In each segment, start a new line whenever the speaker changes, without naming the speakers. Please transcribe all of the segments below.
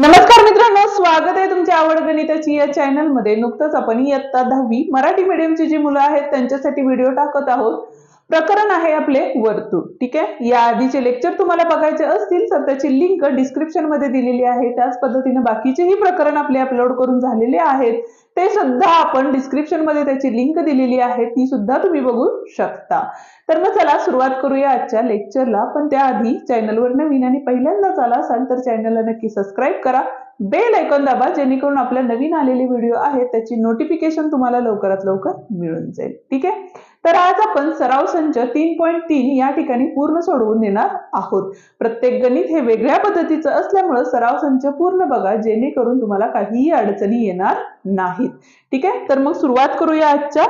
नमस्कार मित्रांनो स्वागत आहे तुमच्या आवड गणिताची या चॅनलमध्ये. नुकतंच आपण इयत्ता दहावी मराठी मीडियमची जी मुलं आहेत त्यांच्यासाठी व्हिडिओ टाकत आहोत. प्रकरण आहे आपले वर्तुळ. ठीक आहे? या आधीचे लेक्चर तुम्हाला बघायचे असतील तर त्याची लिंक डिस्क्रिप्शनमध्ये दिलेली आहे. त्याच पद्धतीने बाकीचेही प्रकरण आपले अपलोड करून झालेले आहेत. ते सुद्धा आपण डिस्क्रिप्शनमध्ये त्याची लिंक दिलेली आहे ती सुद्धा तुम्ही बघू शकता. तर मग चला सुरुवात करूया आजच्या लेक्चरला पण त्याआधी चॅनलवर नवीन आणि पहिल्यांदाच आला असाल तर चॅनलला नक्की सबस्क्राईब करा. बेल ऐकून दाबा जेणेकरून आपल्या नवीन आलेले व्हिडिओ आहेत त्याची नोटिफिकेशन तुम्हाला लवकरात लवकर मिळून जाईल. ठीक आहे? तर आज आपण सराव संच तीन पॉईंट तीन या ठिकाणी पूर्ण सोडवून देणार आहोत. प्रत्येक गणित हे वेगळ्या पद्धतीचं असल्यामुळं सराव संच पूर्ण बघा जेणेकरून तुम्हाला काहीही अडचणी येणार नाहीत. ठीक आहे? तर मग सुरुवात करूया आजच्या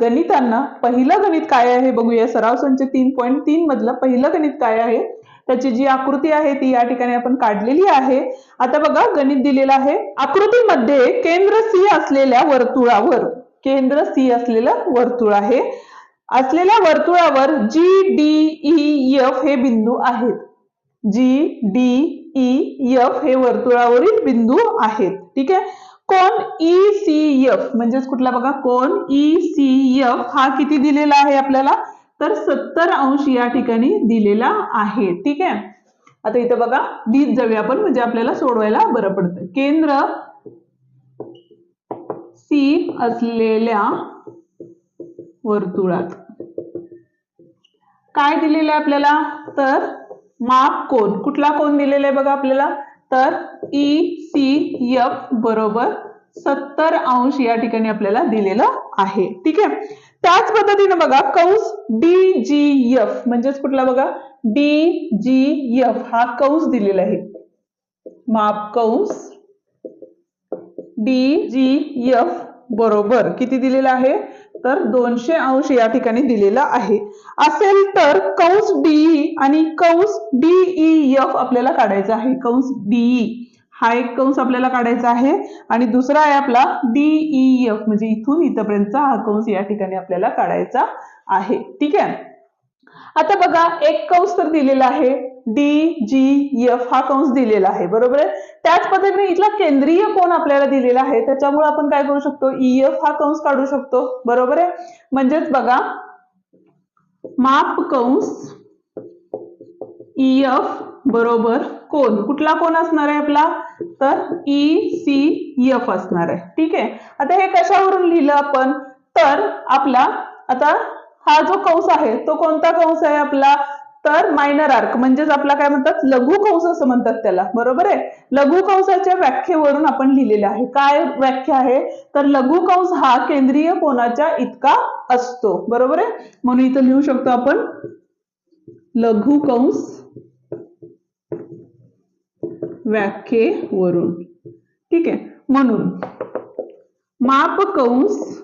गणितांना. पहिलं गणित काय आहे बघूया. सराव संच तीन पॉईंट तीन मधलं पहिलं गणित काय आहे? त्याची जी आकृती आहे ती या ठिकाणी आपण काढलेली आहे. आता बघा गणित दिलेलं आहे. आकृतीमध्ये केंद्र सी असलेल्या वर्तुळावर केंद्र सी असलेलं वर्तुळ आहे. असलेल्या वर्तुळावर जी डी ई एफ हे बिंदू आहेत. जी डी ई एफ हे वर्तुळावरील बिंदू आहेत. ठीक आहे? कोण ई सी एफ म्हणजेच कुठला बघा? कोण ई सी एफ हा किती दिलेला आहे आपल्याला? तर सत्तर अंश या ठिकाणी दिलेला आहे. ठीक आहे? आता इथं बघा दीत जाऊया आपण म्हणजे आपल्याला सोडवायला बरं पडतं केंद्र सी असलेल्या वर्तुळात. काय दिलेलं आहे आपल्याला? तर माप कोण कुठला कोण दिलेला आहे बघा आपल्याला? तर ई सी एफ बरोबर सत्तर अंश या ठिकाणी आपल्याला दिलेलं आहे. ठीक आहे? त्याच पद्धतीने बघा कंस डी जी एफ म्हणजेच कुठला बघा? डी जी एफ हा कंस दिलेला आहे. माप कंस डी जी एफ बरोबर किती दिलेला आहे? तर दोनशे अंश या ठिकाणी दिलेला आहे. असेल तर कंस डीई आणि कंस डीई एफ आपल्याला काढायचा आहे. कंस डीई हा एक कंस आपल्याला काढायचा आहे. आणि दुसरा आहे आपला डीई एफ. म्हणजे इथून इथपर्यंतचा हा कंस या ठिकाणी आपल्याला काढायचा आहे. ठीक आहे? आता बघा एक कंस तर दिलेला आहे. डी जी एफ हा कंस दिलेला आहे बरोबर आहे? त्याच पद्धतीने इथला केंद्रीय कोण आपल्याला दिलेला आहे त्याच्यामुळे आपण काय करू शकतो? E, ई एफ हा कंस काढू शकतो बरोबर आहे? म्हणजेच बघा माप कंस e, ई एफ बरोबर कोण कुठला कोण असणार आहे आपला? तर ई सी एफ असणार आहे. ठीक आहे? आता हे कशावरून लिहिलं आपण? तर आपला आता हा जो कंस आहे तो कोणता कंस आहे आपला? तर मायनर आर्क म्हणजेच आपला काय म्हणतात? लघु कंस असं म्हणतात त्याला. बरोबर आहे? लघु कंसाच्या व्याख्येवरून आपण लिहिलेलं आहे. काय व्याख्या आहे? तर लघु कंस हा केंद्रीय कोणाच्या इतका असतो. बरोबर आहे? म्हणून इथं लिहू शकतो आपण लघु कंस व्याख्येवरून. ठीक आहे? म्हणून माप कंस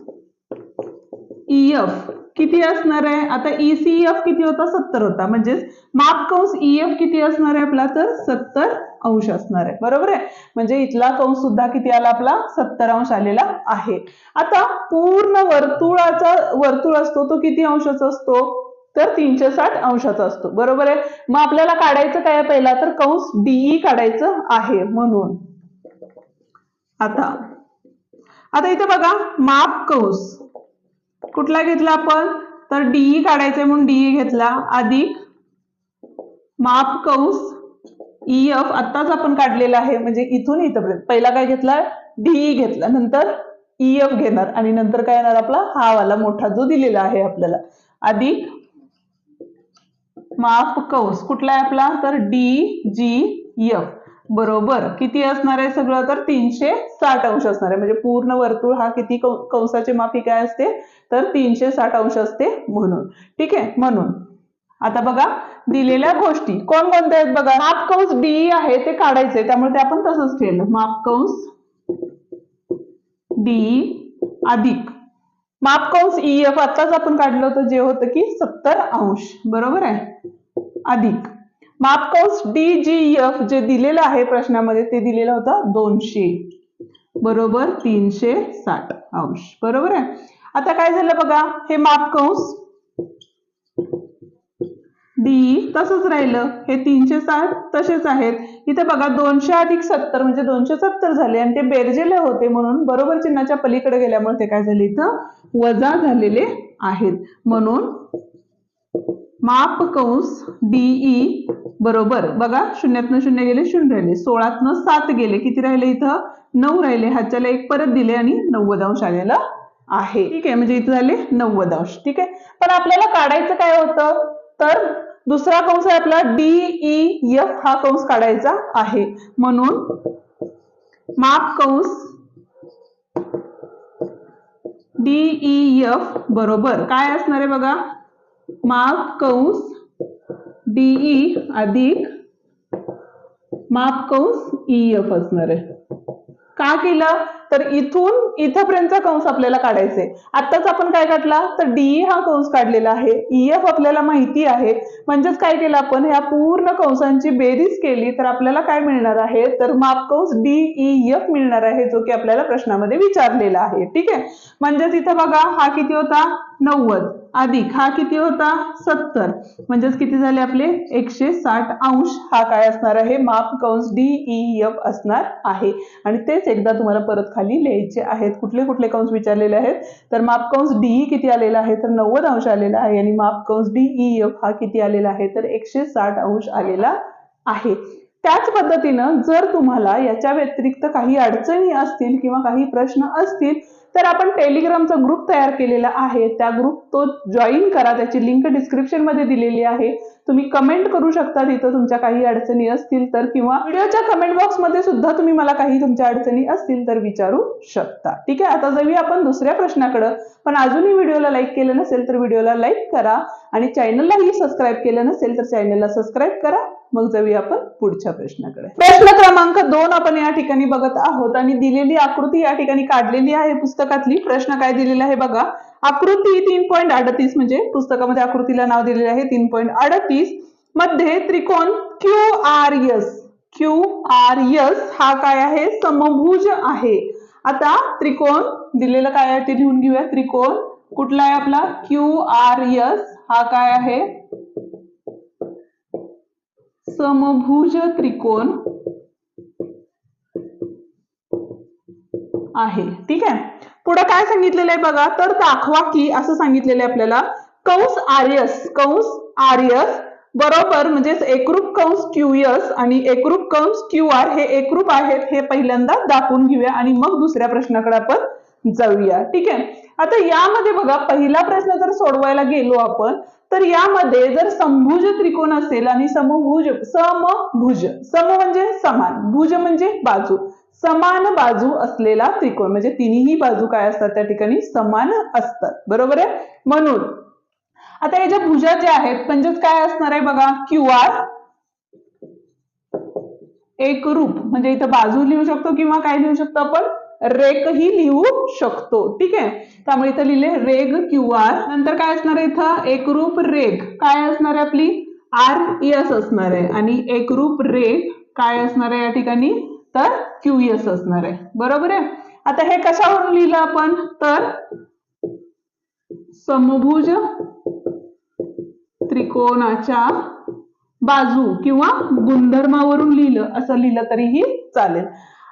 ईएफ किती असणार आहे? आता ईसीएफ किती होता? सत्तर होता. म्हणजेच माप कंस ईएफ किती असणार आहे आपला? तर सत्तर अंश असणार आहे. बरोबर आहे? म्हणजे इथला कंस सुद्धा किती आला आपला? सत्तर अंश आलेला आहे. आता पूर्ण वर्तुळाचा वर्तुळ असतो तो किती अंशाचा असतो? तर तीनशे साठ अंशाचा असतो. बरोबर आहे? मग आपल्याला काढायचं काय पहिला? तर कंस डीई काढायचं आहे म्हणून. आता आता इथे बघा माप कंस. कुठला घेतला आपण? तर डीई काढायचंय म्हणून डीई घेतला. अधिक माप कंस ईएफ आत्ताच आपण काढलेला आहे. म्हणजे इथून इथपर्यंत. पहिला काय घेतला डीई घेतला. नंतर ई एफ घेणार. आणि नंतर काय येणार आपला? हा वाला मोठा जो दिलेला आहे आपल्याला. अधिक माप कौस कुठला आहे आपला? तर डी जी एफ बरोबर. किती असणार आहे सगळं? तर तीनशे साठ अंश असणार आहे. म्हणजे पूर्ण वर्तुळ हा किती कंसाचे मापी काय असते? तर तीनशे साठ अंश असते म्हणून. ठीक आहे? म्हणून. आता बघा दिलेल्या गोष्टी. कोण कोणत्या आहेत बघा? माप कंस डी आहे ते काढायचे त्यामुळे ते आपण तसंच ठेवलं. माप कंस डी अधिक. माप कंस ईएफ आताच आपण काढलं होतं जे होतं की सत्तर अंश. बरोबर आहे? अधिक. मापकोस डी जी एफ जे दिलेलं आहे प्रश्नामध्ये ते दिलेलं होतं दोनशे. बरोबर तीनशे साठ अंश. बरोबर आहे? आता काय झालं बघा? हे मापकंस डी तसंच राहिलं. हे तीनशे साठ तसेच आहेत. इथे बघा दोनशे अधिक सत्तर म्हणजे दोनशे सत्तर झाले आणि ते बेरजेले होते म्हणून बरोबर चिन्हाच्या पलीकडे गेल्यामुळे ते काय झाले इथं? वजा झालेले आहेत. म्हणून माप कंस डीई बरोबर. बघा शून्यातनं शून्य गेले शून्य राहिले. सोळातनं सात गेले. किती राहिले इथं? नऊ राहिले. ह्याच्याला एक परत दिले आणि नव्वद अंश आलेला आहे. ठीक आहे म्हणजे इथं झाले नव्वद अंश. ठीक आहे? पण आपल्याला काढायचं काय होतं? तर दुसरा कंस आहे आपला डीई एफ हा कंस काढायचा आहे. म्हणून माप कंस डीई एफ बरोबर. काय असणार आहे बघा? माप कंस डीई अधिक माप कंस ईएफ असणार आहे. का केलं? तर इथून इथंपर्यंतचा कंस आपल्याला काढायचे. आत्ताच आपण काय काढला? तर डीई हा कंस काढलेला आहे. ईएफ आपल्याला माहिती आहे. म्हणजेच काय केलं आपण? ह्या पूर्ण कंसांची बेरीज केली तर आपल्याला काय मिळणार आहे? तर माप कंस डीईएफ मिळणार आहे जो की आपल्याला प्रश्नामध्ये विचारलेला आहे. ठीक आहे? म्हणजेच इथं बघा हा किती होता? नव्वद. अधिक. हा किती होता? सत्तर. म्हणजेच किती झाले आपले? एकशे साठ अंश. हा काय असणार आहे? माप कंस डीईएफ असणार आहे. आणि तेच एकदा तुम्हाला परत खाली लिहायचे आहेत कुठले कुठले कंस विचारलेले आहेत तर माप कंस डीई किती आलेला आहे तर नव्वद अंश आलेला आहे आणि माप कंस डीईएफ हा किती आलेला आहे तर एकशे साठ अंश आलेला आहे. त्याच पद्धतीनं जर तुम्हाला याच्या व्यतिरिक्त काही अडचणी असतील किंवा काही प्रश्न असतील तर आपण टेलिग्रामचा ग्रुप तयार केलेला आहे. त्या ग्रुप तो जॉईन करा. त्याची लिंक डिस्क्रिप्शनमध्ये दिलेली आहे. तुम्ही कमेंट करू शकता. तिथं तुमच्या काही अडचणी असतील तर किंवा व्हिडिओच्या कमेंट बॉक्समध्ये सुद्धा तुम्ही मला काही तुमच्या अडचणी असतील तर विचारू शकता. ठीक आहे? आता जाऊया आपण दुसऱ्या प्रश्नाकडे. पण अजूनही व्हिडिओला लाईक केलं नसेल तर व्हिडिओला लाईक करा. आणि चॅनललाही सबस्क्राईब केलं नसेल तर चॅनलला सबस्क्राईब करा. मग जाऊया आपण पुढच्या प्रश्नाकडे. प्रश्न क्रमांक दोन आपण या ठिकाणी बघत आहोत. आणि दिलेली आकृती या ठिकाणी काढलेली आहे. पुस्तक पुस्तकातली प्रश्न काय दिलेला आहे बघा. आकृती तीन पॉईंट अडतीस म्हणजे पुस्तकामध्ये आकृतीला नाव दिलेले आहे. तीन पॉईंट अडतीसमध्ये त्रिकोण Q R S Q R S हा काय आहे? समभुज आहे. आता त्रिकोण दिलेलं काय आहे ते लिहून घेऊया. त्रिकोण कुठला आहे आपला? क्यू आर एस हा काय आहे? समभुज त्रिकोण आहे. ठीक आहे? पुढे काय सांगितलेलं आहे बघा? तर दाखवा की असं सांगितलेलं आहे आपल्याला कंस आर्यस कंस आर्यस बरोबर म्हणजेच एकरूप कंस क्यूएस आणि एकरूप कंस क्यू आर हे एकरूप आहेत हे पहिल्यांदा दाखवून घेऊया आणि मग दुसऱ्या प्रश्नाकडे आपण जाऊया. ठीक आहे? आता यामध्ये बघा पहिला प्रश्न जर सोडवायला गेलो आपण तर यामध्ये जर समभुज त्रिकोण असेल आणि समभुज समभुज सम म्हणजे समान भुज म्हणजे बाजू. समान बाजू असलेला त्रिकोण. म्हणजे तिन्ही बाजू काय असतात? त्या ठिकाणी समान असतात. बरोबर आहे? म्हणून आता याच्या भुजा ज्या आहेत म्हणजेच काय असणार आहे बघा? क्यू आर एक रूप म्हणजे इथं बाजू लिहू शकतो किंवा काय लिहू शकतो आपण? रेकही लिहू शकतो. ठीक आहे? त्यामुळे इथं लिहिले रेग क्यू आर नंतर काय असणार आहे इथं? एकरूप रेग. काय असणार आहे आपली? आर एस असणार आहे. आणि एकरूप रेग काय असणार आहे या ठिकाणी? तर क्यूएस असणार आहे. बरोबर आहे? आता हे कशावरून लिहिलं आपण? तर समभुज त्रिकोणाच्या बाजू किंवा गुणधर्मावरून लिहिलं असं लिहिलं तरीही चालेल.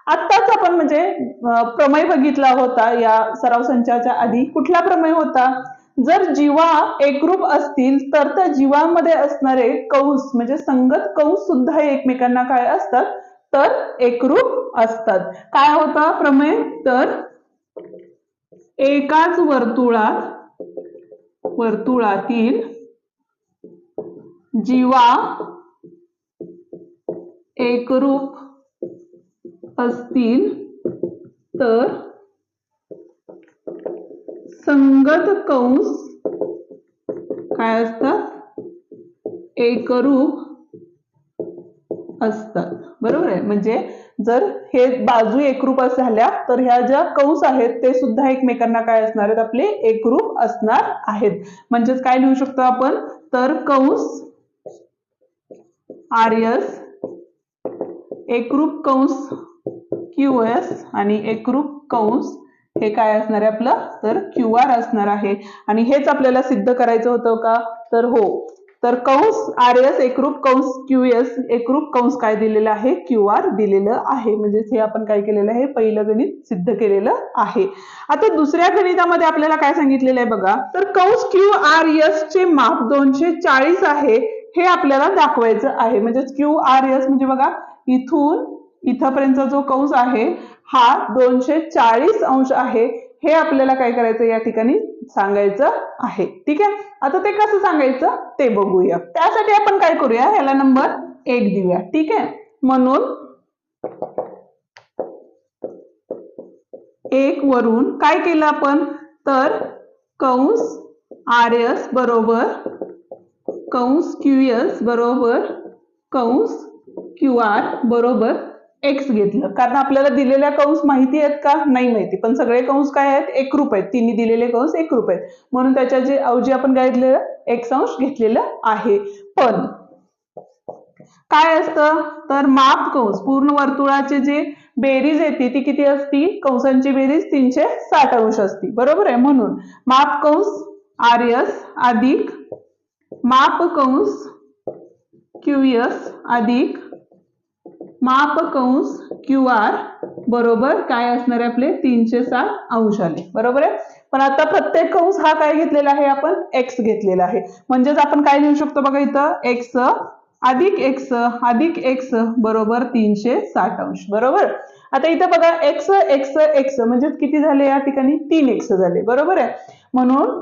आत्ताच आपण म्हणजे प्रमय प्रमेय बघितला होता या सराव संचाच्या आधी. कुठला प्रमेय होता? जर जीवा एकरूप असतील तर त्या जीवामध्ये असणारे कंस म्हणजे संगत कंस सुद्धा एकमेकांना काय असतात? तर एकरूप असतात. काय होता? प्रमेय? तर एकाच वर्तुळात वर्तुळातील जीवा एकरूप असतील तर संगत कंस काय असतात? एकरूप असतात. बरोबर आहे? म्हणजे जर हे बाजू एकरूप झाल्या तर ह्या ज्या कंस आहेत ते सुद्धा एकमेकांना काय असणार आहेत? आपले एकरूप असणार आहेत. म्हणजेच काय लिहू शकतो आपण? तर कंस आर एस एकरूप कंस क्यू एस आणि एकरूप कंस हे काय असणार आहे आपलं? तर क्यू आर असणार आहे. आणि हेच आपल्याला सिद्ध करायचं होतं का? तर हो तर कंस आर एस एकरूप कंस क्यू एस एकरूप कंस काय दिलेलं आहे? क्यू आर दिलेलं आहे. म्हणजेच हे आपण काय केलेलं आहे? पहिलं गणित सिद्ध केलेलं आहे. आता दुसऱ्या गणितामध्ये आपल्याला काय सांगितलेलं आहे बघा. तर कंस क्यू आर एस चे माप दोनशे चाळीस आहे हे आपल्याला दाखवायचं आहे. म्हणजेच क्यू आर एस म्हणजे बघा इथून इथपर्यंत जो कंस आहे हा दोनशे चाळीस अंश आहे. हे आपल्याला काय करायचं या ठिकाणी सांगायचं आहे. ठीक आहे? आता ते कसं सांगायचं? ते बघूया. त्यासाठी आपण काय करूया? ह्याला नंबर एक देऊया. ठीक आहे? म्हणून एक वरून काय केलं आपण? तर कंस आर एस बरोबर कंस क्यू एस बरोबर कंस क्यू आर बरोबर एक्स घेतलं. कारण आपल्याला दिलेल्या कंस माहिती आहेत का? नाही माहिती. पण सगळे कंस काय आहेत? एकरूप आहेत. तिन्ही दिलेले कंस एकरूप आहेत. म्हणून त्याच्या जे अवजी आपण काय घेतलेलं? एक्स अंश घेतलेलं आहे. पण काय असतं? तर माप कंस पूर्ण वर्तुळाचे जे बेरीज येते ती किती असती कंसांची बेरीज तीनशे साठ अंश असती. बरोबर आहे? म्हणून माप कंस आर एस अधिक माप कंस क्यू अधिक माप कंस क्यू आर बरोबर काय असणार आहे आपले? तीनशे सात अंश आले. बरोबर आहे? पण आता प्रत्येक कंस हा काय घेतलेला आहे आपण? एक्स घेतलेला आहे. म्हणजेच आपण काय लिहू शकतो बघा इथं? एक्स अधिक एक्स अधिक एक्स बरोबर तीनशे साठ अंश. बरोबर? आता इथं बघा एक्स एक्स एक्स म्हणजेच किती झाले या ठिकाणी? तीन एक्स झाले. बरोबर आहे? म्हणून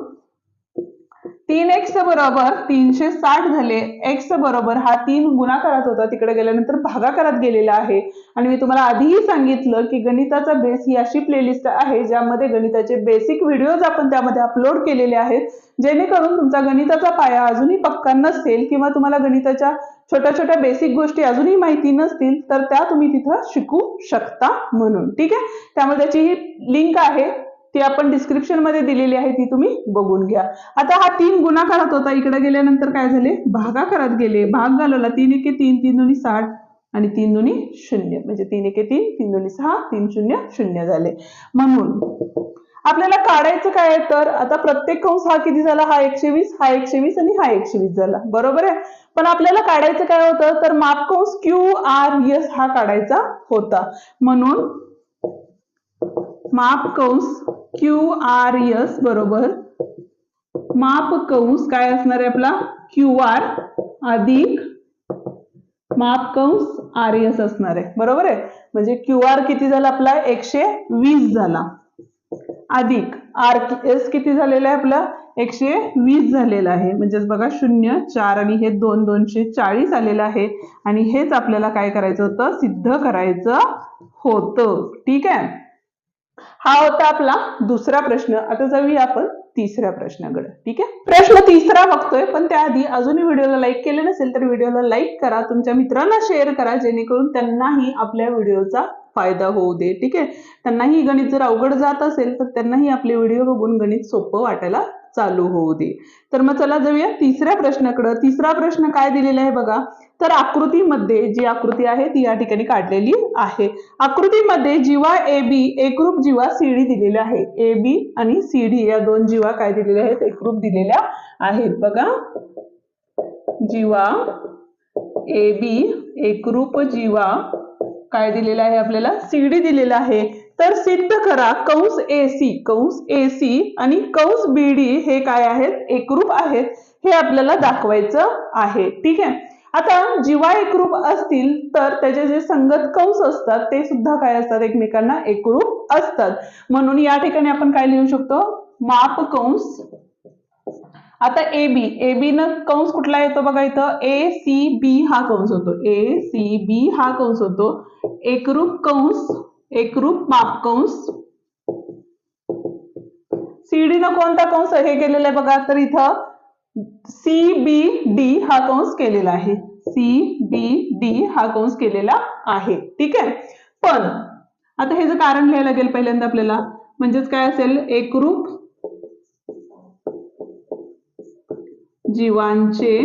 तीन एक्स बरोबर तीनशे साठ झाले. एक्स बरोबर हा तीन गुणाकारात होता. तिकडे गेल्यानंतर भागाकारात गेलेला आहे. आणि मी तुम्हाला आधीही सांगितलं की गणिताचा बेस ही अशी प्लेलिस्ट आहे ज्यामध्ये गणिताचे बेसिक व्हिडिओज आपण त्यामध्ये अपलोड केलेले आहेत. जेणेकरून तुमचा गणिताचा पाया अजूनही पक्का नसेल किंवा तुम्हाला गणिताच्या छोट्या छोट्या बेसिक गोष्टी अजूनही माहिती नसतील तर त्या तुम्ही तिथं शिकू शकता म्हणून. ठीक आहे? त्यामुळे त्याची ही लिंक आहे ती आपण डिस्क्रिप्शनमध्ये दिलेली आहे ती तुम्ही बघून घ्या. आता हा तीन गुणाकारात होता इकडे गेल्यानंतर काय झाले? भागाकारात गेले. भाग घालवला तीन एके तीन तीन दोन्ही साठ आणि तीन दोन्ही शून्य. म्हणजे तीन एके तीन तीन दोन्ही सहा तीन शून्य शून्य झाले. म्हणून आपल्याला काढायचं काय तर आता प्रत्येक कंस हा किती झाला? हा एकशे वीस हा एकशे वीस आणि हा एकशे वीस झाला. बरोबर आहे? पण आपल्याला काढायचं काय होतं? तर माप कंस क्यू आर एस हा काढायचा होता. म्हणून माप कंस क्यू आर एस बरोबर. माप कंस काय असणार आहे आपला? क्यू आर अधिक माप कंस आर एस असणार आहे. बरोबर आहे? म्हणजे क्यू आर किती झाला आपला? एकशे वीस झाला. अधिक आर एस किती झालेला आहे आपला? एकशे वीस झालेला आहे. म्हणजेच बघा शून्य चार आणि हे दोन दोनशे चाळीस आलेलं आहे. आणि हेच आपल्याला काय करायचं होतं? सिद्ध करायचं होतं. ठीक आहे? हा होता आपला दुसरा प्रश्न. आता जाऊया आपण तिसऱ्या प्रश्नाकडे. ठीक आहे? प्रश्न तिसरा बघतोय पण त्याआधी अजूनही व्हिडिओला लाईक केले नसेल तर व्हिडिओला लाईक करा. तुमच्या मित्रांना शेअर करा जेणेकरून त्यांनाही आपल्या व्हिडिओचा फायदा होऊ दे. ठीक आहे? त्यांनाही गणित जर अवघड जात असेल तर त्यांनाही आपले व्हिडिओ बघून गणित सोपं वाटायला चालू होऊ दे. तर मग चला जाऊया तिसऱ्या प्रश्नाकडं. तिसरा प्रश्न काय दिलेला आहे बघा. तर आकृतीमध्ये जी आकृती आहे ती या ठिकाणी काढलेली आहे. आकृतीमध्ये जीवा ए बी एकरूप जीवा सीडी दिलेल्या आहे ए बी आणि सीडी या दोन जीवा काय दिलेल्या आहेत? एकरूप दिलेल्या आहेत. बघा. जीवा ए बी एकरूप जीवा काय दिलेला आहे आपल्याला? सीडी दिलेला आहे. तर सिद्ध करा कंस ए सी कंस ए सी आणि कंस बी डी हे काय आहेत? एकरूप आहेत. हे आपल्याला दाखवायचं आहे. ठीक आहे? आता जीवा एकरूप असतील तर त्याचे जे संगत कंस असतात ते सुद्धा काय असतात? एकमेकांना एकरूप असतात. म्हणून या ठिकाणी आपण काय लिहू शकतो? माप कंस. आता ए बी ए बी न कंस कुठला येतो बघा इथं? ए सी बी हा कंस होतो. ए सी बी हा कंस होतो. एकरूप कंस एकरूप माप कंस. सीडी न कोणता कंस हे केलेला आहे बघा. तर इथं सी बी डी हा कंस केलेला आहे. सी बी डी हा कंस केलेला आहे. ठीक आहे? पण आता हे जे कारण लिहायला लागेल पहिल्यांदा आपल्याला म्हणजेच काय असेल? एकरूप जीवांचे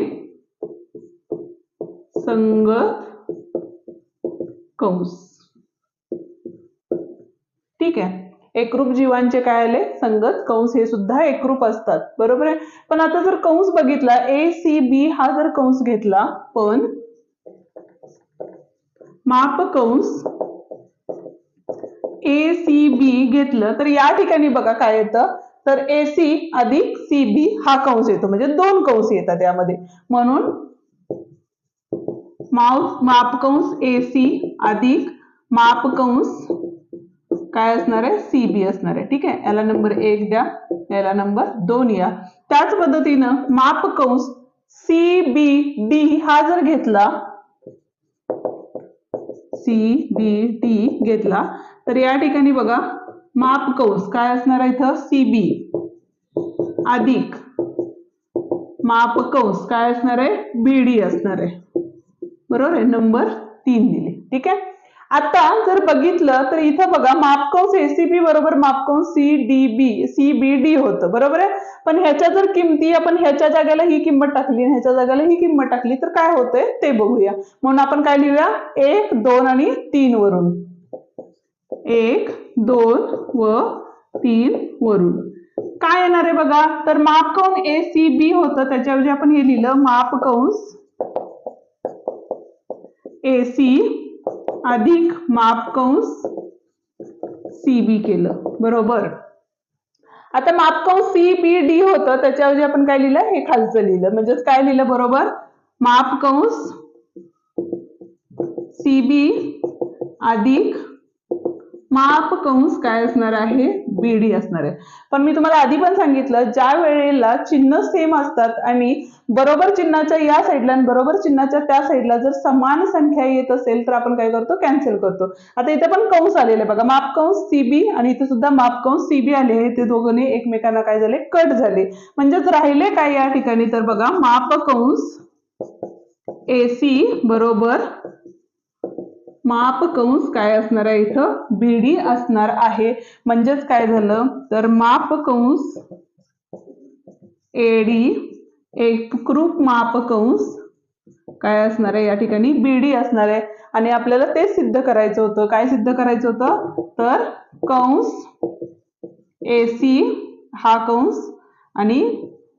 संगत कंस. ठीक आहे. एकरूप जीवांचे काय आले? संगत कंस हे सुद्धा एकरूप असतात. बरोबर आहे? पण आता जर कंस बघितला ए सी बी हा जर कंस घेतला पण माप कंस ए सी बी घेतलं तर या ठिकाणी बघा काय येतं? तर ए सी अधिक सी बी हा कंस येतो. म्हणजे दोन कंस येतात यामध्ये. म्हणून माउस माप कंस ए सी अधिक माप कंस काय असणार आहे? सी बी असणार आहे. ठीक आहे? याला नंबर एक द्या. याला नंबर दोन या. त्याच पद्धतीनं माप कंस सी बी डी हा जर घेतला सी बी डी घेतला तर या ठिकाणी बघा माप कंस काय असणार आहे इथं? सी बी अधिक माप कंस काय असणार आहे? बी डी असणार आहे. बरोबर आहे? नंबर तीन दिले. ठीक आहे? आता जर बघितलं तर इथं बघा मापकंस एसीबी बरोबर मापकंस C D B C B D होतं. बरोबर आहे? पण ह्याच्या जर किमती आपण ह्याच्या जागेला ही किंमत टाकली आणि ह्याच्या जागेला ही किंमत टाकली तर काय होतंय? ते बघूया. म्हणून आपण काय लिहूया? एक दोन आणि तीन वरून. एक दोन व तीन वरून. काय येणार आहे बघा? तर माप कंस ए सी बी होतं. त्याच्याऐवजी आपण हे लिहिलं माप कंस ए सी अधिक माप कंस सी बी केलं. बरोबर? आता माप कंस सी बी डी होतं. त्याच्याऐवजी आपण काय लिहिलं? हे खालचं लिहिलं. म्हणजेच काय लिहिलं? बरोबर? माप कंस सी बी अधिक माप कंस काय असणार आहे? बीडी असणार आहे. पण मी तुम्हाला आधी पण सांगितलं ज्या वेळेला चिन्ह सेम असतात आणि बरोबर चिन्हाच्या या साईडला आणि बरोबर चिन्हाच्या त्या साईडला जर समान संख्या येत असेल तर आपण काय करतो? कॅन्सल करतो. आता इथे पण कंस आलेले बघा. माप कंस सीबी आणि इथे सुद्धा माप कंस सीबी आले ते दोघांनी एकमेकांना काय झाले? कट झाले. म्हणजेच राहिले काय या ठिकाणी? तर बघा माप कंस एसी बरोबर माप कंस काय असणार आहे इथं? बीडी असणार आहे. म्हणजेच काय झालं? तर माप कंस एडी एकरूप माप कंस काय असणार आहे? या ठिकाणी बीडी असणार आहे. आणि आपल्याला ते सिद्ध करायचं होतं. काय सिद्ध करायचं होतं? तर कंस एसी हा कंस आणि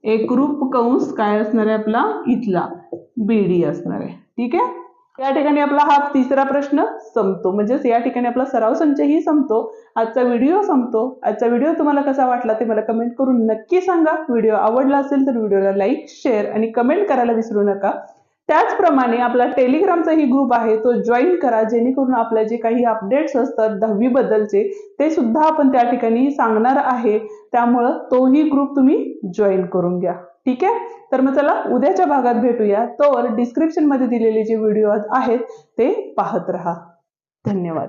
एकरूप कंस काय असणार आहे आपला? इथला. बीडी असणार आहे. ठीक आहे? या ठिकाणी आपला हा तिसरा प्रश्न संपतो. म्हणजेच या ठिकाणी आपला सराव संचही संपतो. आजचा व्हिडिओ संपतो. आजचा व्हिडिओ तुम्हाला कसा वाटला ते मला कमेंट करून नक्की सांगा. व्हिडिओ आवडला असेल तर व्हिडिओला लाईक शेअर आणि कमेंट करायला विसरू नका. त्याचप्रमाणे आपला टेलिग्रामचाही ग्रुप आहे तो जॉईन करा. जेणेकरून आपल्या जे काही अपडेट्स असतात दहावीबद्दलचे ते सुद्धा आपण त्या ठिकाणी सांगणार आहे. त्यामुळं तोही ग्रुप तुम्ही जॉईन करून घ्या. ठीक आहे? तर मग चला उद्याच्या भागात भेटूया. तोवर डिस्क्रिप्शनमध्ये दिलेले जे व्हिडिओ आहेत ते पाहत राहा. धन्यवाद.